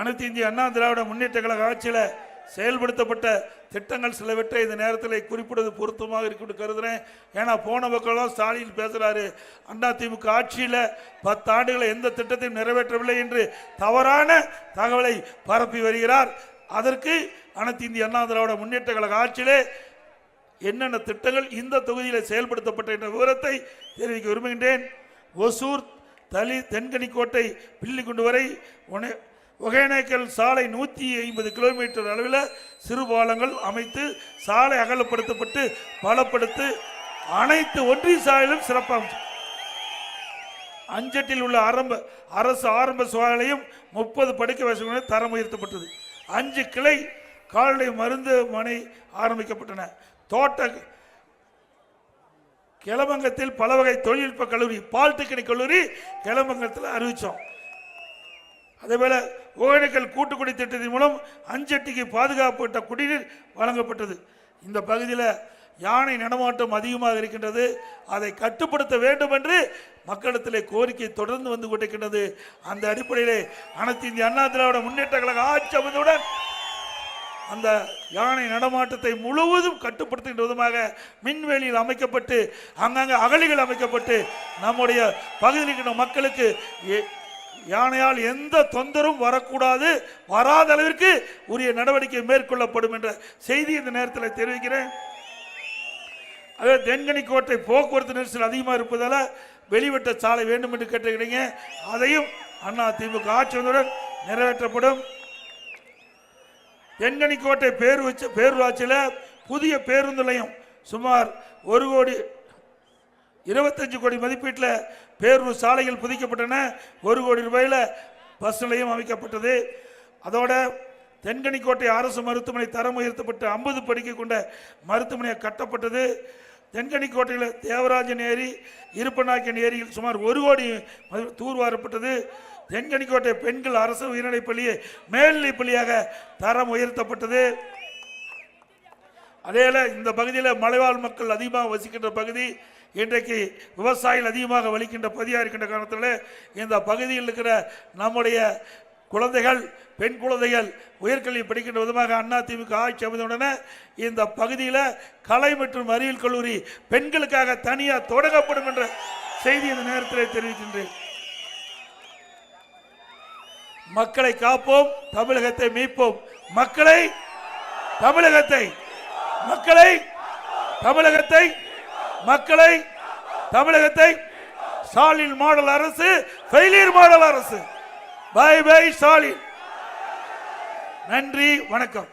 அனைத்து இந்திய அண்ணா திராவிட முன்னேற்ற கழக ஆட்சியில் செயல்படுத்தப்பட்ட திட்டங்கள் சிலவற்றை இந்த நேரத்தில் குறிப்பிடுவது பொருத்தமாக இருக்குன்னு கருதுறேன். ஏன்னா போன பக்கம் ஸ்டாலின் பேசுகிறாரு அண்ணா திமுக ஆட்சியில் பத்து ஆண்டுகளை எந்த திட்டத்தையும் நிறைவேற்றவில்லை என்று தவறான தகவலை பரப்பி வருகிறார். அதற்கு அனைத்து இந்திய அண்ணா திராவிட முன்னேற்ற கழக ஆட்சியிலே என்னென்ன திட்டங்கள் இந்த தொகுதியில் செயல்படுத்தப்பட்ட என்ற விவரத்தை தெரிவிக்க விரும்புகின்றேன். ஒசூர் தலி தென்கனிக்கோட்டை பில்லிக்குண்டு வரை உன ஒகேனக்கல் சாலை நூற்றி ஐம்பது கிலோமீட்டர் அளவில் சிறு பாலங்கள் அமைத்து சாலை அகலப்படுத்தப்பட்டு பலப்படுத்து அனைத்து ஒன்றிய சாலையிலும் சிறப்பாக அஞ்சட்டில் உள்ள ஆரம்ப அரசு ஆரம்ப சுகாதாரையும் முப்பது படுக்கை வசதிகளும் தரம் உயர்த்தப்பட்டது அஞ்சு கிளை கால்நடை மருந்துமனை ஆரம்பிக்கப்பட்டன. தோட்ட கிளமங்கத்தில் பல வகை தொழில்நுட்ப கல்லூரி பாலிடெக்னிக் கல்லூரி கிளமங்கத்தில் அறிவித்தோம் அதேபோல் ஒகேனக்கல் கூட்டுக்குடி திட்டத்தின் மூலம் அஞ்சட்டிக்கு பாதுகாப்பட்ட குடிநீர் வழங்கப்பட்டது. இந்த பகுதியில் யானை நடமாட்டம் அதிகமாக இருக்கின்றது. அதை கட்டுப்படுத்த வேண்டும் என்று மக்களிடத்திலே கோரிக்கை தொடர்ந்து வந்து கொண்டிருக்கின்றது. அந்த அடிப்படையிலே அனைத்து இந்திய அண்ணா திராவிட முன்னேற்ற கழக ஆட்சி அமைந்தவுடன் அந்த யானை நடமாட்டத்தை முழுவதும் கட்டுப்படுத்துகின்ற விதமாக மின்வேலியில் அமைக்கப்பட்டு அங்கங்கே அகழிகள் அமைக்கப்பட்டு நம்முடைய பகுதியில் இருக்கின்ற மக்களுக்கு யானையால் எந்த தொந்தரவும் வரக்கூடாது. வராத அளவிற்கு உரிய நடவடிக்கை மேற்கொள்ளப்படும் என்ற செய்தி இந்த நேரத்தில் தெரிவிக்கிறேன். அதே தென்கனிக்கோட்டை போக்குவரத்து நெரிசல் அதிகமாக இருப்பதால் வெளிவட்ட சாலை வேண்டும் என்று கேட்டுக்கிறீங்க அதையும் அண்ணா திமுக ஆட்சி வந்தவுடன் நிறைவேற்றப்படும். தென்கனிக்கோட்டை பேரூராட்சி பேரூராட்சியில் புதிய பேருந்து நிலையம் சுமார் ஒரு கோடி இருபத்தஞ்சு கோடி மதிப்பீட்டில் பேரூர் சாலைகள் புதிக்கப்பட்டன. ஒரு கோடி ரூபாயில் பஸ் நிலையம் அமைக்கப்பட்டது. அதோட தென்கனிக்கோட்டை அரசு மருத்துவமனை தரம் உயர்த்தப்பட்டு ஐம்பது படுக்கை கொண்ட மருத்துவமனை கட்டப்பட்டது. தென்கனிக்கோட்டையில் தேவராஜன் ஏரி இருப்பநாயக்கன் ஏரியில் சுமார் ஒரு கோடி தூர்வாரப்பட்டது தென்கனிக்கோட்டை பெண்கள் அரசு உயர்நிலைப் பள்ளியை மேல்நிலைப் பள்ளியாக தரம் உயர்த்தப்பட்டது. அதேல இந்த பகுதியில் மலைவாழ் மக்கள் அதிகமாக வசிக்கின்ற பகுதி. இன்றைக்கு விவசாயிகள் அதிகமாக வலிக்கின்ற பகுதியாக இருக்கின்ற காரணத்தில் இந்த பகுதியில் இருக்கிற நம்முடைய குழந்தைகள் பெண் குழந்தைகள் உயர்கல்வி படிக்கின்ற விதமாக அண்ணா திமுக ஆட்சி அமைந்தவுடனே இந்த பகுதியில் கலை மற்றும் அறிவியல் கல்லூரி பெண்களுக்காக தனியாக தொடங்கப்படும் என்ற செய்தி இந்த நேரத்தில் தெரிவிக்கின்றேன். மக்களை காப்போம் தமிழகத்தை மீட்போம். மக்களை தமிழகத்தை மக்களை தமிழகத்தை மக்களை தமிழகத்தை ஸ்டாலின் மாடல் அரசு ஃபெயிலியர் மாடல் அரசு. Bye bye Stalin. நன்றி வணக்கம்.